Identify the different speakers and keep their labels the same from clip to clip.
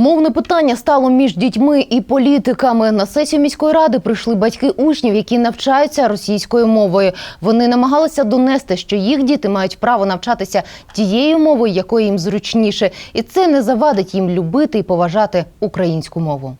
Speaker 1: Мовне питання стало між дітьми і політиками. На сесію міської ради прийшли батьки учнів, які навчаються російською мовою. Вони намагалися донести, що їх діти мають право навчатися тією мовою, якою їм зручніше, і це не завадить їм любити і поважати українську мову.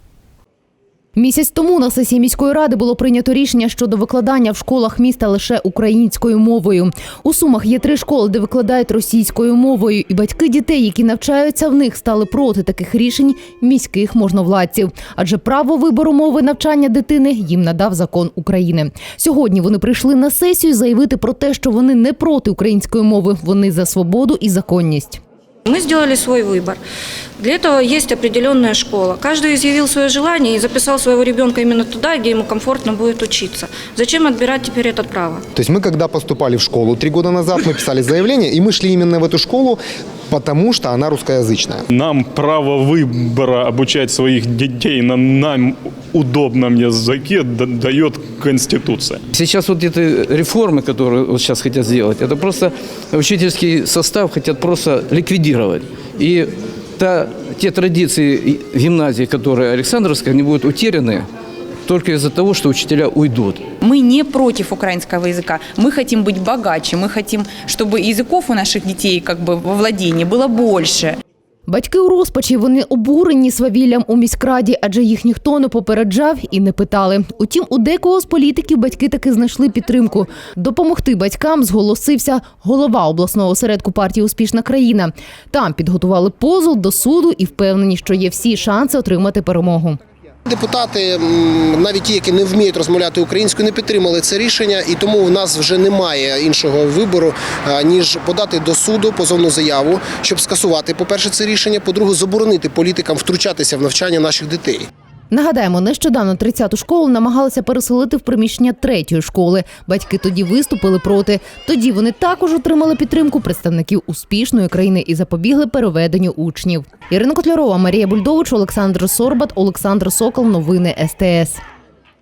Speaker 1: Місяць тому на сесії міської ради було прийнято рішення щодо викладання в школах міста лише українською мовою. У Сумах є три школи, де викладають російською мовою, і батьки дітей, які навчаються в них, стали проти таких рішень міських можновладців. Адже право вибору мови навчання дитини їм надав закон України. Сьогодні вони прийшли на сесію заявити про те, що вони не проти української мови, вони за свободу і законність.
Speaker 2: Мы сделали свой выбор. Для этого есть определенная школа. Каждый изъявил свое желание и записал своего ребенка именно туда, где ему комфортно будет учиться. Зачем отбирать теперь это право?
Speaker 3: То есть мы, когда поступали в школу три года назад, мы писали заявление, и мы шли именно в эту школу, потому что она русскоязычная.
Speaker 4: Нам право выбора обучать своих детей на нам удобном языке да- дает Конституция.
Speaker 5: Сейчас вот эти реформы, которые вот сейчас хотят сделать, это просто учительский состав хотят просто ликвидировать. И та, те традиции и гимназии, которые Александровская, они будут утеряны только из-за того, что учителя уйдут.
Speaker 6: Мы не против украинского языка. Мы хотим быть богаче. Мы хотим, чтобы языков у наших детей как бы во владении было больше.
Speaker 1: Батьки у розпачі вони обурені свавіллям у міськраді, адже їх ніхто не попереджав і не питали. Утім, у декого з політиків батьки таки знайшли підтримку. Допомогти батькам зголосився голова обласного осередку партії Успішна країна. Там підготували позов до суду і впевнені, що є всі шанси отримати перемогу.
Speaker 7: Депутати, навіть ті, які не вміють розмовляти українською, не підтримали це рішення, і тому в нас вже немає іншого вибору ніж подати до суду позовну заяву, щоб скасувати, по-перше, це рішення, по-друге, заборонити політикам втручатися в навчання наших дітей.
Speaker 1: Нагадаємо, нещодавно 30-ту школу намагалися переселити в приміщення третьої школи. Батьки тоді виступили проти. Тоді вони також отримали підтримку представників успішної країни і запобігли переведенню учнів. Ірина Котлярова, Марія Бульдович, Олександр Сорбат, Олександр Сокол. Новини СТС.